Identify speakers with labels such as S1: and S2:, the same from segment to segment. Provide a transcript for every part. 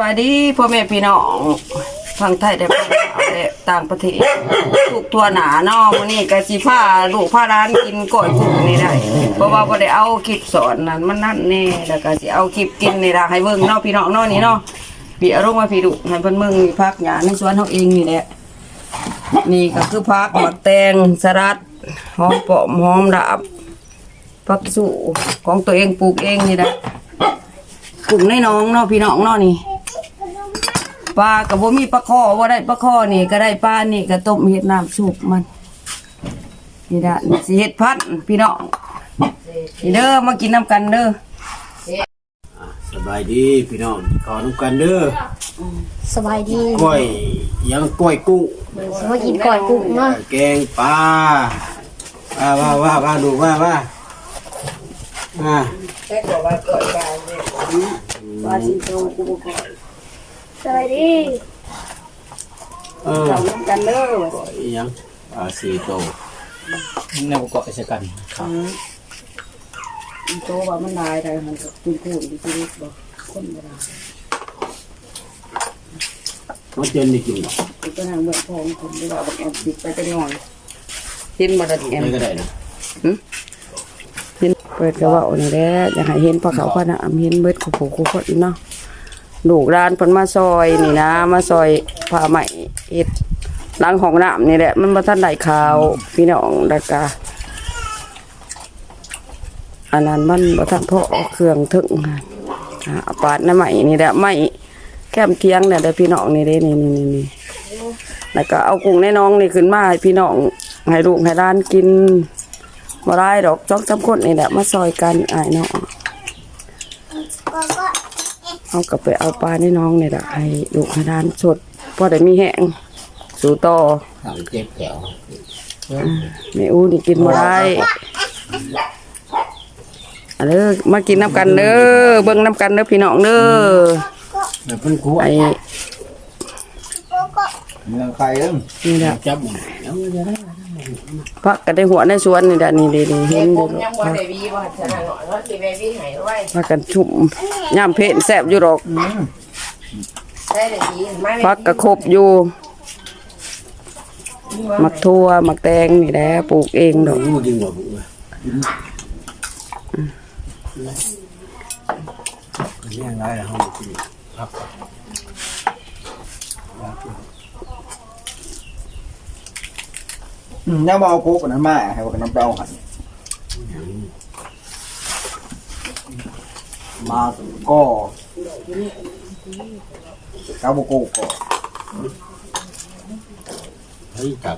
S1: สวัสดีพ่อแม่พี่น้องทางไทยได้ไปและต่างประเทศทุกตัวหนานาะมื้อนี้ก็สิพาลูกพาร้านกินก้อยกุ้งนี่ได้เพราะว่าบ่ได้เอาคลิปสอนนั่นมันนั่นแน่แล้วก็สิเอาคลิปกินในี่ล่ะให้เบิ่งเนาะพี่น้องเนาะนี่เนาะพี่อาลงมาพี่ดุให้เพิ่นเบิ่งพักหญ้าในสวนเฮาเองนี่แหละนี่ก็คือพักหมักแตงสลัดหอมปอมหอมดาบผักสู่ของตัวเองปลูกเองนี่แหละปลูกในน้องเนาะพี่น้องเนาะนี่ ปลากับบ่มีปลาคอว่าได้ปลาคอนี่ก็ได้ปลานี่ก็ต้มเฮ็ดน้ำซุปมันนี่ละนี่สิเฮ็ดพัดพี่น้องนี่เด้อมากินน้ำกันเด้อ
S2: สบายดีพี่น้องขอน้ำกันเด้อ
S3: สบายดี
S2: กล้วยยังกล้วยกุ้ง
S3: สมากินก่อยกุ้งเนาะ
S2: แกงปลาว่าว่าว่าว่าดูว่าว่าอ่า
S1: แค่ก็ว่าก่อยปลาเนี่ยปลาสิโตกูบ่ก่อย
S3: สบายดี
S2: เออ
S1: เอาน้ำกันเด้อว่า
S2: ก้อยยังปลาสีโต
S4: แนวเกาะชะกัน
S1: อืมโตว่ามันลายได้มันก็คุณคูนที่ชีวิตบ่คนบ่ได้
S2: มันเจนได้กินหรอก
S1: มันก็นางเบิ่งพองคนได้ว่าบักแอมติดไปจังหน่อยเห็นบ่ได้แอม
S2: ไม่ก็ได้นะ
S1: เห็นเปิดกระเป๋านี่แหละอยากให้เห็นปลาเขาวพะนะเห็นเบิดขู่ขู่ขู่อีเนาะ ลูกร้านเพิ่นมาซอยนี่นะ มาซอยผ้าไหมเฮ็ดหลังของน้ำนี่แหละ มันบ่ทันได้ข่าวพี่น้องดากาอันนั้นมันบ่ทันพอเครื่องถึงอ่าปาดน้ำไหมนี่แหละไหมแคมเทียงเนี่ยเด้อพี่น้องนี่เด้นี่นี่นี่นี่แล้วก็เอากุ้งในน้องนี่ขึ้นมาให้พี่น้องให้ลูกให้ร้านกินบ่ได้ดอกจ้องจำคนนี่แหละมาซอยกันอ้ายเนาะ เอากลับไปเอาปลาในน้องนี่แหละให้ลูกให้ร้านสดพอได้มีแห้งสู่ต่อ
S2: ทางเจ็บแถว
S1: แม่อู้นี่กินบ่ได้เอาเด้อมากินน้ำกันเด้อเบิ่งน้ำกันเด้อพี่น้องเด้อ
S2: แต่เป็นคู่
S1: ไอ้
S2: เมืองไทยเด้อ
S1: นี่แหละ
S2: จับมันเอาเดี๋ยวนะ
S1: พักก็ได้หัวในสวนนี่แหละนี่นี่นี่เห็นอยู่
S5: ยังบ่ได้วีว่าจะนั่งหน่อยว่าสิไปวีให้ไว้
S1: พักกันชุ่มย่ามเพชรแซ่บอยู่ดอก
S5: ได้ได้ดีมา
S1: พักก็ครบอยู่มักทั่วมักแตงนี่แหละปลูกเองดอก
S2: รู้มากินหมดเลยนี่ยังไงล่ะเขามากินครับ
S4: อืมยังบ่เอาโคกอันนั้นมาให้ว่ากันน้ำเปล่าหันมาก็กาบโกก็
S2: เฮ้ยจับ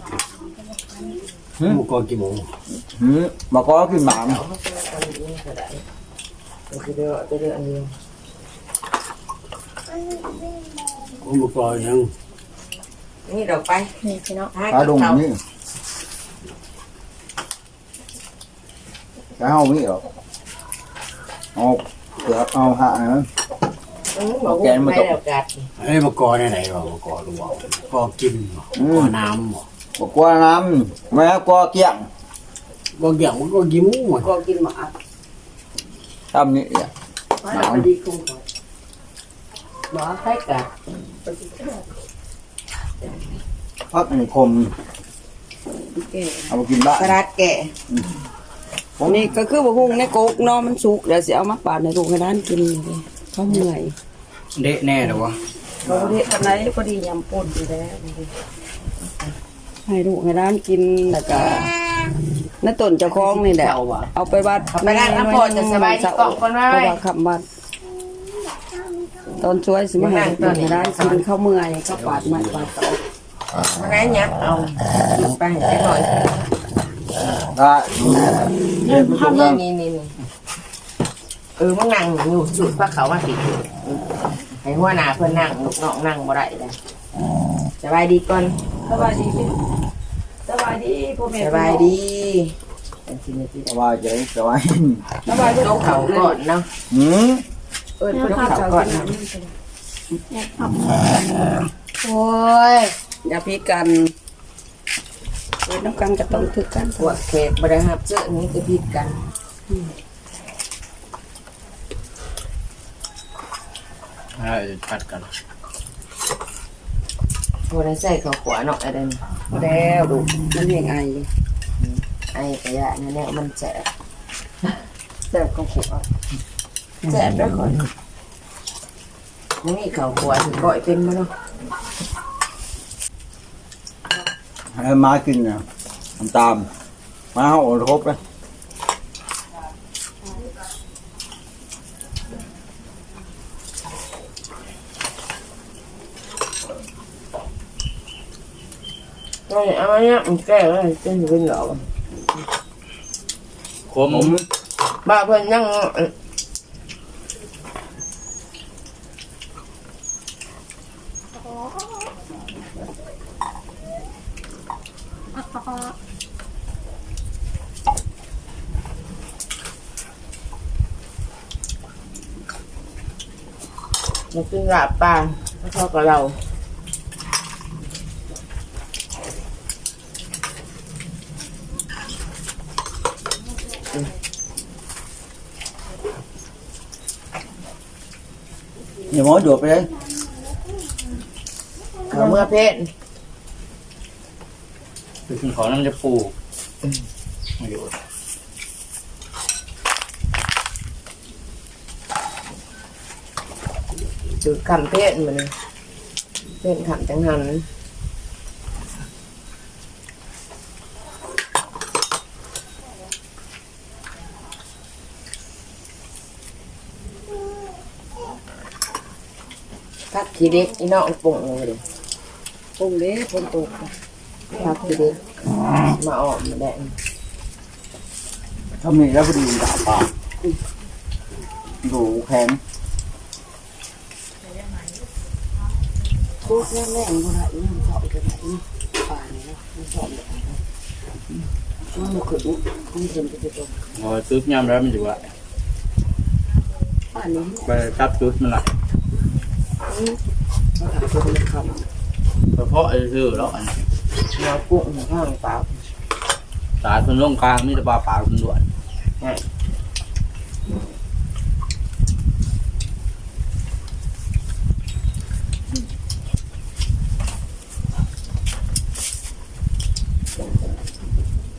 S2: มันก็กี่โมง
S4: หืมมาก็ขึ้นหมาม
S2: ผมมาปล่อยยัง
S5: นี่ดอกไป
S3: นี่พี่น้อง
S5: ให้
S4: ขา
S5: กับ
S4: ดง
S5: เขา
S4: นี่ จะเอานี่หรอเอาเกือบเอาหานะ
S5: อืมบอกว่าไม่ได้กัด
S2: เฮ้ยมากอไหนไหนวะมากอดูเอากอกินกอน้ำบ่
S4: บอกว่าน้ำแม่ก็เกี้ยง
S2: กอเกี่ยวมันก็ยิ้มหมด
S1: ก็กินหมา
S4: ทำนี่เนี่ย
S5: ว่าเราดีกุ้งก่อนบอกให้กัด
S4: พักหนึ่งคม
S1: แก่
S4: เอามากินบ้าน
S5: สลัดแก่
S1: อันนี้ก็คือบ่ฮู้ในโกกเนาะมันสุกแล้วสิเอามาปาดในลูกให้ร้านกินนี่เด้เขาเมื่อย
S4: เดะแน่เลยวะ
S1: เขาบ่ได้ปานใดพอดียำป่นอยู่แล้วนี่เด้ให้ลูกให้ร้านกินแล้วก็ในต้นเจ้าของนี่แหละเอาไปวัด
S5: เอาไปร้านน้ำพอจะสบายดีกล่องคนไว้
S1: เพราะว่าขับวัดตอนช่วยสิมาให้ลูกให้ร้านกินข้าวเมื่อยข้าวปาดไม้ปาดตอก
S5: ไหนยักเอาไปให้หน่อย
S4: ได้เล่นไม่ตรงกั
S5: นี่
S4: น
S5: นี่นี่เออมึงนั่งอยู่สุดพระเขามาติดให้หัวหน้าเพื่อนนั่งลูกน้องนั่งบ่ได้เลยสบายดีก่อน
S1: สบายดีสบายดีพ่อแม่
S5: สบายดีเป็นสิ่งที่
S4: สบายใจสบาย
S1: สบายดี
S5: ยกเขาก่อนเนาะ
S4: หืม
S1: เอิ้น
S5: ย
S1: เพิ่น
S5: ก
S1: ข้าว
S5: เขา
S1: เจ้า
S5: ก่อน
S1: กิน
S5: นะ
S3: โอ้ย
S1: อย่าพิดกัน เอิ้นน้ำกันก็ต้องถึกกัน
S5: พวกเขกบริหารเสื้อนี้ก็ผิดกัน
S2: ให้พัดกัน
S5: บ่ได้ใส่ข้าวขวเนาะอะไรนี่
S1: แล้วลูมันเรียงไอ
S5: ไอ้กระยะนั่นแหละมันแสบ
S1: แซ่บก็ขัว
S5: แสบด้วยคนนี่ข้าวขวสิก่อยเป็นบ่เนาะ
S4: ให้มากินเนี่ยทำตามมาเอาอดครบเลย
S5: ก็เอาอันเนี้ยมันแก้แล้วเป็นเป็นหรอก
S2: ขม
S5: บ้าเพิ่นยัง มันกินลาบปลาแล้วเขากับเรา
S4: อย่าหมอโดดไปเลย
S5: เขาเมื่อเพศ
S2: คือกินของน้ำจะปูไม่อยู่
S5: จุดคำเพศมันเลยเพศคำจังหันพักทีเด็กอีน้องปุ่งเลย
S1: ปรุงเด้ฝนตก
S5: พักทีเด็กมาออกมาแดง
S4: ถ้ามีแล้วพอดีด่าปากดูแข็ง
S1: ทุกแรงแรงบ่ได้น้ำสาจะได้ป่านี่เนาะมันสอบได้มันบ่ขึ้นมันขึ้นไปตรง
S2: พอตึ๊บยำแล้วมันอยู่ว่า
S1: ป่านนี้
S2: ไปตับจุดมันละ
S1: มันหาตัวมันคำ
S2: เพราะไอ้ซื้อแล้วอัน
S5: มากุ้งข้างเปล่า
S2: ตาคนลงกลางมีแต่ปลาปาคนด่วน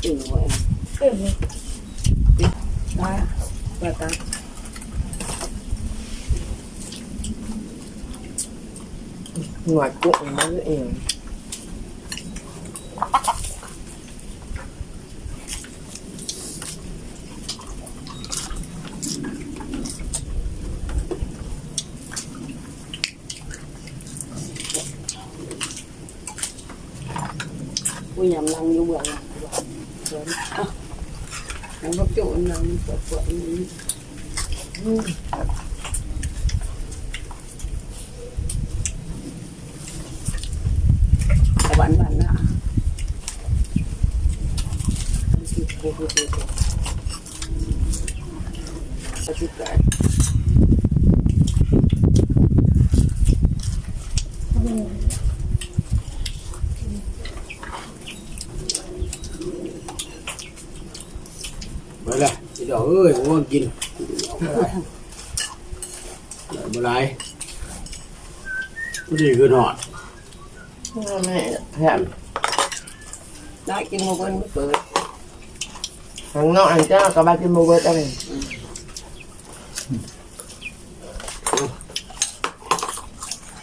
S1: จริงไว้เออตาตาตา
S5: หน่ วยกุ้งนั่นเอง
S1: ผู้ยำนั่งอยู่เบื้องหลังเดี๋ยวนะอะแล้วก็จุ่มนั่งปวดปวดนี้หวานหวานนะติดโควิดติด ติดกัน
S2: ไปเลยเดี๋ยวเอ้ยง่วงกินเมื่อไรก็ดีคือนอน
S5: แม่แตอะไร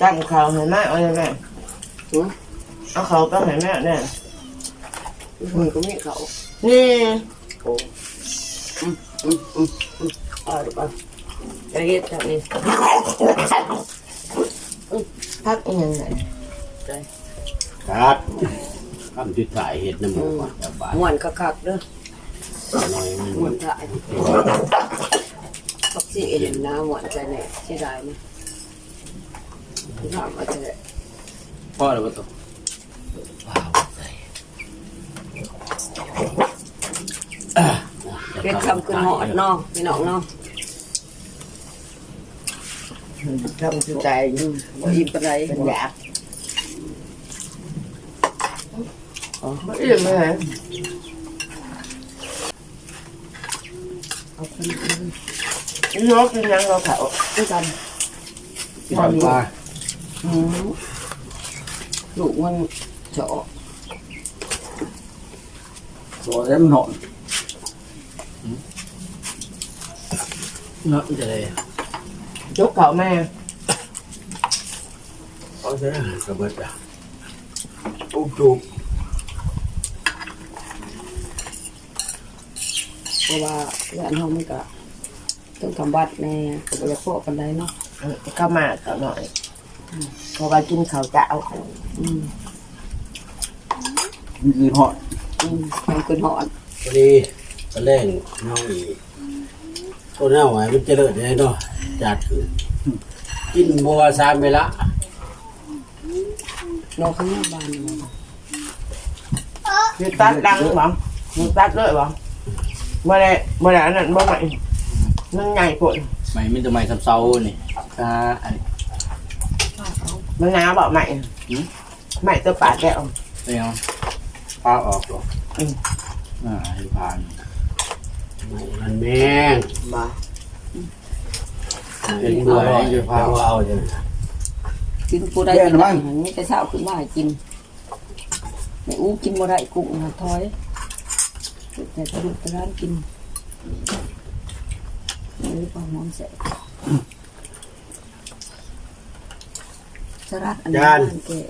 S5: ตั้งเขาเห็นไหมเอาเลยแม่เอาเขาตั้งเห็นแม่เนี่ย
S1: มันก็มีเขา
S5: นี่
S1: อืมอืมอืมอืมเอาดูป่ะกระเฮ็ดแบบนี้
S5: พักอีกยังไง
S2: ครับคำจุดถ่ายเห็ดน้ำหมูก่อนจะบาด
S1: ม่วนคักๆเด้อ
S2: หน่อยมัน
S1: ม่วนถ่าย พักสิเห็นน้ำม่วนใจแน่เสียดายมั้ยน้ำมาเถอะ
S2: พ่อหรือว่าตัว
S1: เป็นคำขึ้นหอดเนาะพี่น้องเนาะ
S5: ทำสุดใจ
S1: บ่อิ่มปานใด
S5: เป็นหยาบไม่อิ่มเลยนี่น้องกินยังเราเขา
S1: ด้วยกัน
S2: กินปลา
S1: อืมลูกมันเจาะ
S4: ตัวเอ็มหนอน
S2: เนาะจะได้
S5: ยกเขาแม่
S2: เอาซะนะกระเบิดอะปุ๊บจุบ
S1: ต้องทำบัตรแน่ก็บ่อยากพอปานใดเนาะ
S5: เข้ามาเขาหน่อยเพราะว่ากินเขาวจะเอา
S1: อืม
S4: มันคือหอด
S1: อืมมันขึ้นหอน
S2: พอดีตะเล่งน้องอีต้นหน้าหวายมันเจริญได้เนาะจัดคือกินบัวสามเวลา
S1: เราข้างหน้าบ้านนี่บ่
S5: คือตัดดังหรือเปล่ามึงตัดด้วยเปล่าเมื่อไรเมื่อไรอันนั้นบ่ใหม่ มันใหญ่ปวด
S2: ไม่มีแต่ไม่ซับเซานี่อ่าอัน
S5: มันหนาบ่ใหม่ใหม่ตัวปาดแล้ว
S2: ไม่เอาปลาออกหรอก
S5: อืม
S2: อ่าให้ผ่านไม่มันแม่ง
S5: บ่
S2: เป็นเบื่อให้พาเอาจัง
S1: กินผู้ใดกินได้หันนี่แต่เช้าขึ้นมาให้กินแม่อู้กินบ่ได้กุ้งนะถอยแต่ตะลุกตะร้านกิน นี่ปลาหมอนแสบสลัดอันนี้มันแก่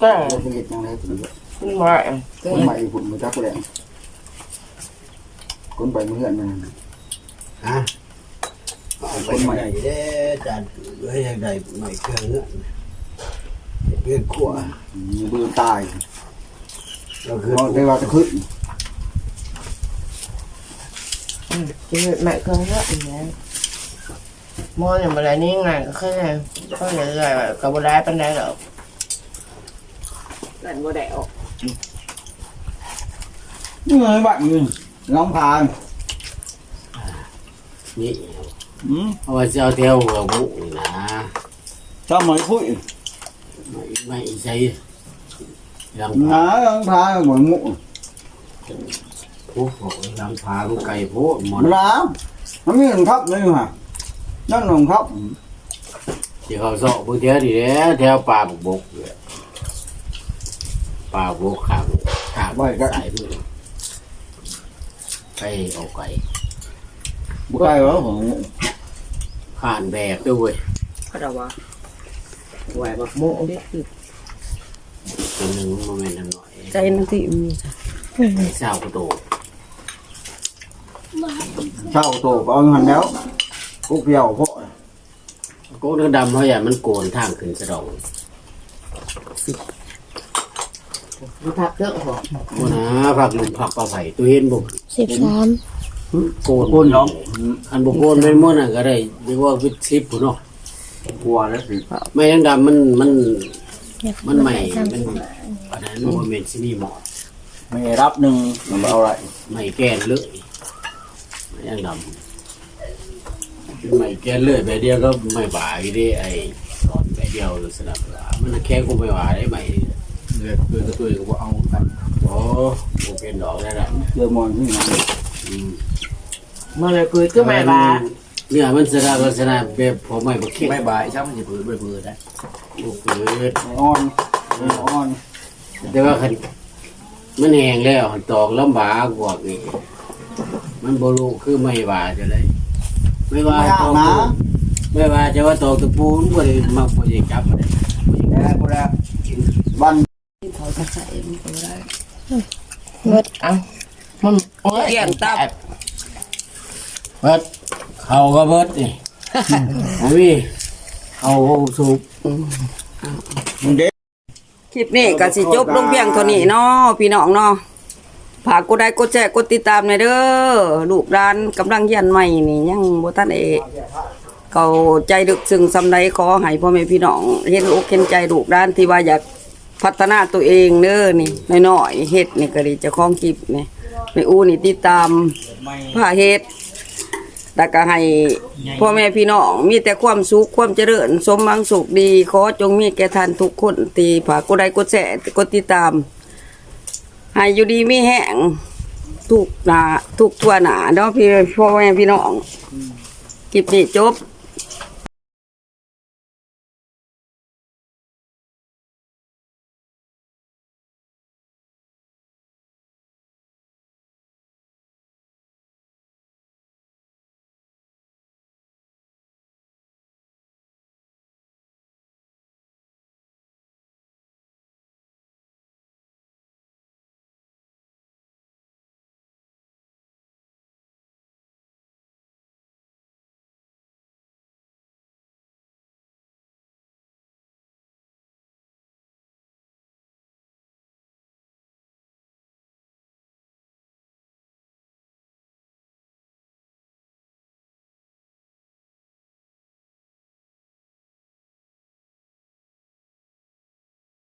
S5: ก็
S4: เราเป็นเห็ดยังไงถึง
S5: ขึ้นบ่ได้
S1: แก่
S4: คนใหม่หุ่นมาจักแรงคนไปเมื่อนมัน
S2: ฮะเอาไปไหนเด้จานเฮ้ยยังได้หน่อยเครื่องเนื้อเพื่อนขัว
S4: มีบืนตาย
S2: เราคือ
S4: เพราะได้ว่าจะขึ้น
S5: กินใหม่เครื่องเยอะอย่างเงี้ยมออย่างไรนี่ไงก็แค่ก็อย่างไรกับบ่ได้ปาน ใดหรอก
S1: กันบ่ได้ออก
S4: นี่ไงบ้านนี่น้องพาน
S2: นี่
S4: อืม
S2: เอาไว้จะเอาเที่ยวหัวบุนี่นะ
S4: ชอบไหมคุย
S2: ไม่ไม่ใช่ยัง
S4: น้าน้องพานเหมือนหมู
S2: ผู้โผยังพาลูกไก่ผู้หมด
S4: น้ำมันมีหนึ่งทับเลยฮะนั่นหนึ่งทับ
S2: ที่เขาสอบผู้เที่ยวดีแล้วแถวป่าบุกบกเลยป่าบุกขางขางสายมือไปเอาไก่
S4: บุกไก่เหรอของหมู
S2: ผ่านแบกด้วยเว้ย
S1: เขาดาว่า
S2: ไหวปะ
S5: โม
S1: เด็กคือ
S2: ตัวหนึ่งโมเมนต์หน่อย
S1: ใจนั่นที่มีจ้ะ
S2: เศร้ากระโดด
S4: เช่าโตก็เอาหันแล้วกุ๊กเดียวเพราะ
S2: โก้เนื้อดำเพราะอย่างมันโกนทางขึ้นสะดอง
S5: ดูทักเครื่องหัว
S2: โอ้นะผักหลุมผักปลาไผ่ตัวเห็นบุก
S3: สิบสาม
S2: โกนก้นน้องอันบุกโกนเป็นม้วนอะก็ได้เรียกว่าวิชิปผู้เนาะ
S4: กลัวแล้วสิ
S2: ไม่ยังดำมันมันมันใหม่มันอันนั้นโมเมนต์ที่นี่เหมาะ
S4: ไม่รับหนึ่งมันเอาอะไร
S2: ไม่แก้เลยไม่ ยังดำไม่แก้เลยแบบเดียวก็ไม่บ่ายดิไอ้ตอนแบบเดียวสนับมันแค่กูไม่บ่ายได้ไหม
S4: เลือดเลือดกระตุยก็บ่เอากัน
S2: โอ้โหเป็นดอกได้ละ
S4: เจอมอนที่ไหน
S2: อืม
S5: เมื่อไรคุยก็ไม่บา
S2: เนี่ยมันสระลักษณะแบบผมไม่บักเข็ม
S6: ไม่บายช่างมันจะเผือเผือได้
S2: บุกเกิด
S4: ไม่อ่อนไม่อ่อน
S2: แต่ว่าคันมันแห้งแล้วตอกลำบากกว่านี่ มันบรูคือไม่ว่าจะได้ไม่ว่า
S4: ไม่
S2: ต
S4: อา
S2: อบก
S4: นะ
S2: ไม่ว่าจะว่าตอกตะปูมันบ่ได้มาบ่ได้จับบ่ได้
S4: แล้วก็แล้ววัน
S1: ที่เขาจะใส่มันก็บ่ได้
S5: เอ้ามันโอ้ย
S1: เกี่ยนตับ
S2: เบิดเขาก็เบิดนี่โอ้ยเขาสูบ
S4: มึงเด็ก
S1: คลิปนี้ก็สิจบลงเพียงเท่านี้เนาะพี่น้องเนาะ ฝากกดไลค์กดแชร์กดติดตามหน่อยเด้อลูกร้านกำลังเรียนใหม่นี่ยังบ่ทันได้เขาใจดึกซึ้งสำใดขอให้พ่อแม่พี่น้องเห็นอกเห็นใจลูกร้านที่ว่าอยากพัฒนาตัวเองเด้อนี่น้อยๆเฮ็ดนี่ก็ดีเจ้าของคลิปนี่แม่อู้นี่ติดตามผ้าเฮ็ดแล้วก็ให้พ่อแม่พี่น้องมีแต่ความสุขความเจริญ สมหวังสุขดี ขอจงมีแก่ท่านทุกคนที่ากกดไลค์กดแชร์กดติดตาม ให้อยู่ดีมีแห้งทุกหนาทุกทั่วหนาเนาะพี่พ่อแม่พี่น้องคลิปนี้จบ